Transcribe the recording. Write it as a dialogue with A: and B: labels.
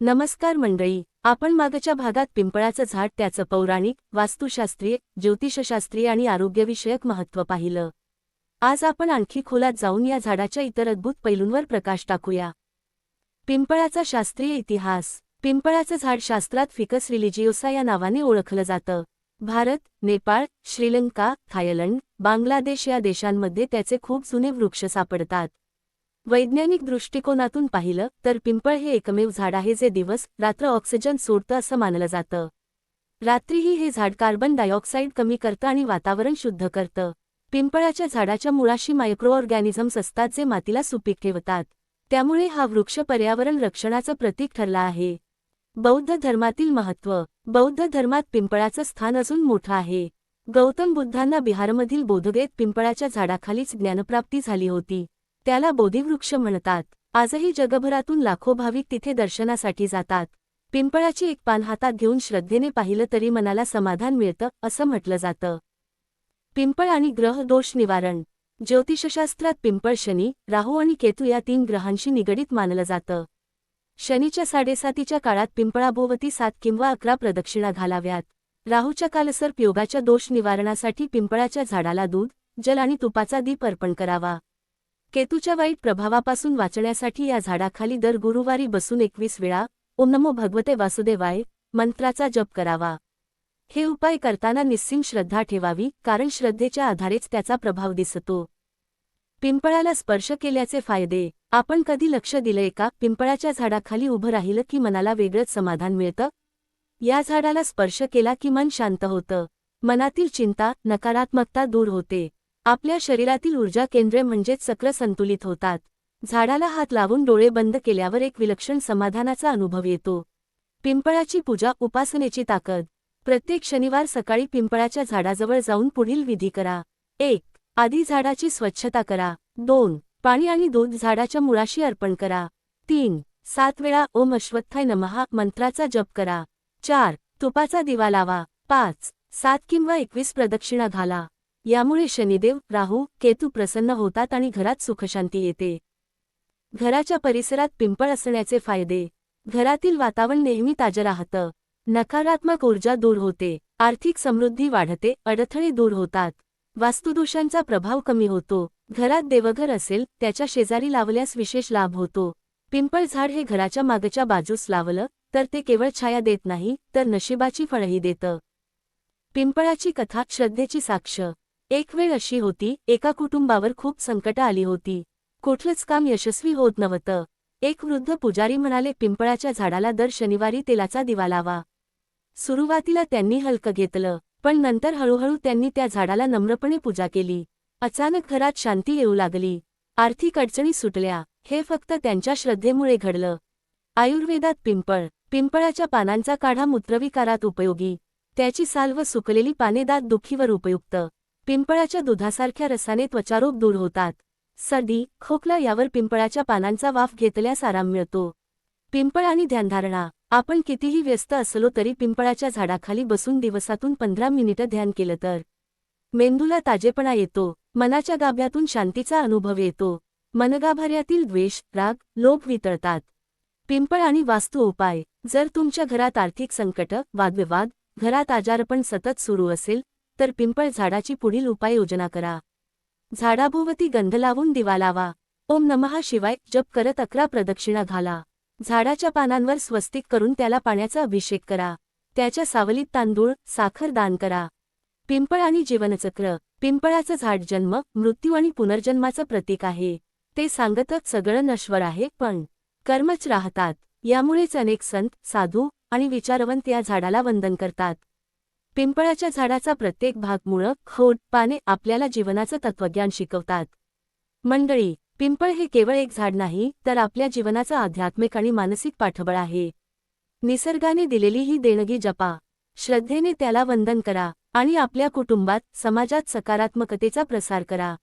A: नमस्कार मंडळी आपण मागच्या भागात पिंपळाचं झाड त्याचं पौराणिक वास्तुशास्त्रीय ज्योतिषशास्त्रीय आणि आरोग्यविषयक महत्त्व पाहिलं. आज आपण आणखी खोलात जाऊन या झाडाच्या इतर अद्भुत पैलूंवर प्रकाश टाकूया. पिंपळाचा शास्त्रीय इतिहास. पिंपळाचं झाड शास्त्रात फिकस रिलिजिओसा या नावाने ओळखलं जातं. भारत नेपाळ श्रीलंका थायलंड बांगलादेश या देशांमध्ये त्याचे खूप जुने वृक्ष सापडतात. वैज्ञानिक दृष्टिकोनातून पाहिलं तर पिंपळ हे एकमेव झाड आहे जे दिवस रात्र ऑक्सिजन सोडतं असं मानलं जातं. रात्रीही हे झाड कार्बन डायऑक्साईड कमी करतं आणि वातावरण शुद्ध करतं. पिंपळाच्या झाडाच्या मुळाशी मायक्रो ऑर्गॅनिझम्स असतात जे मातीला सुपीक ठेवतात. त्यामुळे हा वृक्ष पर्यावरण रक्षणाचं प्रतीक ठरला आहे. बौद्ध धर्मातील महत्त्व बौद्ध धर्मात पिंपळाचं स्थान अजून मोठं आहे. गौतम बुद्धांना बिहारमधील बोधगेत पिंपळाच्या झाडाखालीच ज्ञानप्राप्ती झाली होती. त्याला बोधिवृक्ष म्हणतात. आजही जगभरातून लाखो भाविक तिथे दर्शनासाठी जातात. पिंपळाची एक पान हातात घेऊन श्रद्धेने पाहिलं तरी मनाला समाधान मिळतं असं म्हटलं जातं. पिंपळ आणि ग्रह दोष निवारण. ज्योतिषशास्त्रात पिंपळ शनी राहू आणि केतू या तीन ग्रहांशी निगडीत मानलं जातं. शनीच्या साडेसातीच्या काळात पिंपळाभोवती सात किंवा अकरा प्रदक्षिणा घालाव्यात. राहूच्या कालसर्प योगाच्या दोष निवारणासाठी पिंपळाच्या झाडाला दूध जल आणि तुपाचा दीप अर्पण करावा. केतूच्या वाईट प्रभावापासून वाचण्यासाठी या झाडाखाली दर गुरुवारी बसून एकवीस वेळा ओम नमो भगवते वासुदेवाय मंत्राचा जप करावा. हे उपाय करताना निस्सिम श्रद्धा ठेवावी कारण श्रद्धेच्या आधारेच त्याचा प्रभाव दिसतो. पिंपळाला स्पर्श केल्याचे फायदे. आपण कधी लक्ष दिलंय का? पिंपळाच्या झाडाखाली उभं राहिलं की मनाला वेगळंच समाधान मिळतं? या झाडाला स्पर्श केला की मन शांत होतं. मनातील चिंता नकारात्मकता दूर होते. आपल्या शरीरातील ऊर्जा केंद्रे म्हणजेच चक्र संतुलित होतात. झाडाला हात लावून डोळे बंद केल्यावर एक विलक्षण समाधानाचा अनुभव येतो. पिंपळाची पूजा उपासनेची ताकद. प्रत्येक शनिवार सकाळी पिंपळाच्या झाडाजवळ जाऊन पुढील विधी करा. एक आधी झाडाची स्वच्छता करा. दोन पाणी आणि दूध झाडाच्या मुळाशी अर्पण करा. तीन सात वेळा ओम अश्वत्थाय नमहा मंत्राचा जप करा. चार तुपाचा दिवा लावा. पाच सात किंवा एकवीस प्रदक्षिणा घाला. यामुळे शनिदेव राहू केतू प्रसन्न होतात आणि घरात सुखशांती येते. घराच्या परिसरात पिंपळ असण्याचे फायदे. घरातील वातावरण नेहमी ताजं राहतं. नकारात्मक ऊर्जा दूर होते. आर्थिक समृद्धी वाढते. अडथळे दूर होतात. वास्तुदोषांचा प्रभाव कमी होतो. घरात देवघर असेल त्याच्या शेजारी लावल्यास विशेष लाभ होतो. पिंपळ झाड हे घराच्या मागच्या बाजूस लावलं तर ते केवळ छाया देत नाही तर नशिबाची फळही देतं. पिंपळाची कथा श्रद्धेची साक्ष. एक वेळ अशी होती एका कुटुंबावर खूप संकट आली होती. कुठलंच काम यशस्वी होत नव्हतं. एक वृद्ध पुजारी म्हणाले पिंपळाच्या झाडाला दर शनिवारी तेलाचा दिवा लावा. सुरुवातीला त्यांनी हलकं घेतलं पण नंतर हळूहळू त्यांनी त्या झाडाला नम्रपणे पूजा केली. अचानक घरात शांती येऊ लागली. आर्थिक अडचणी सुटल्या. हे फक्त त्यांच्या श्रद्धेमुळे घडलं. आयुर्वेदात पिंपळ पिंपळाच्या पानांचा काढा मूत्रविकारात उपयोगी. त्याची साल व सुकलेली पाने दात दुखीवर उपयुक्त. पिंपळाच्या दुधासारख्या रसाने त्वचारोग दूर होतात. सर्दी खोकला यावर पिंपळाच्या पानांचा वाफ घेतल्यास आराम मिळतो. पिंपळ आणि ध्यानधारणा. आपण कितीही व्यस्त असलो तरी पिंपळाच्या झाडाखाली बसून दिवसातून पंधरा मिनिटं ध्यान केलं तर. मेंदूला ताजेपणा येतो. मनाच्या गाभ्यातून शांतीचा अनुभव येतो. मनगाभाऱ्यातील द्वेष राग लोभ वितळतात. पिंपळ आणि वास्तू उपाय. जर तुमच्या घरात आर्थिक संकट वादविवाद घरात आजारपण सतत सुरू असेल तर पिंपळ झाडाची पुढील उपाययोजना करा. झाडाभोवती गंध लावून दिवा लावा. ओम नमहा शिवाय जप करत अकरा प्रदक्षिणा घाला. झाडाच्या पानांवर स्वस्तिक करून त्याला पाण्याचा अभिषेक करा. त्याच्या सावलीत तांदूळ साखर दान करा. पिंपळ आणि जीवनचक्र. पिंपळाचं झाड जन्म मृत्यू आणि पुनर्जन्माचं प्रतीक आहे. ते सांगतच सगळं नश्वर आहे पण कर्मच राहतात. यामुळेच अनेक संत साधू आणि विचारवंत या झाडाला वंदन करतात. पिंपळाच्या झाडाचा प्रत्येक भाग मुळं खोड पाने आपल्याला जीवनाचं तत्वज्ञान शिकवतात. मंडळी पिंपळ हे केवळ एक झाड नाही तर आपल्या जीवनाचं आध्यात्मिक आणि मानसिक पाठबळ आहे. निसर्गाने दिलेली ही देणगी जपा. श्रद्धेने त्याला वंदन करा आणि आपल्या कुटुंबात समाजात सकारात्मकतेचा प्रसार करा.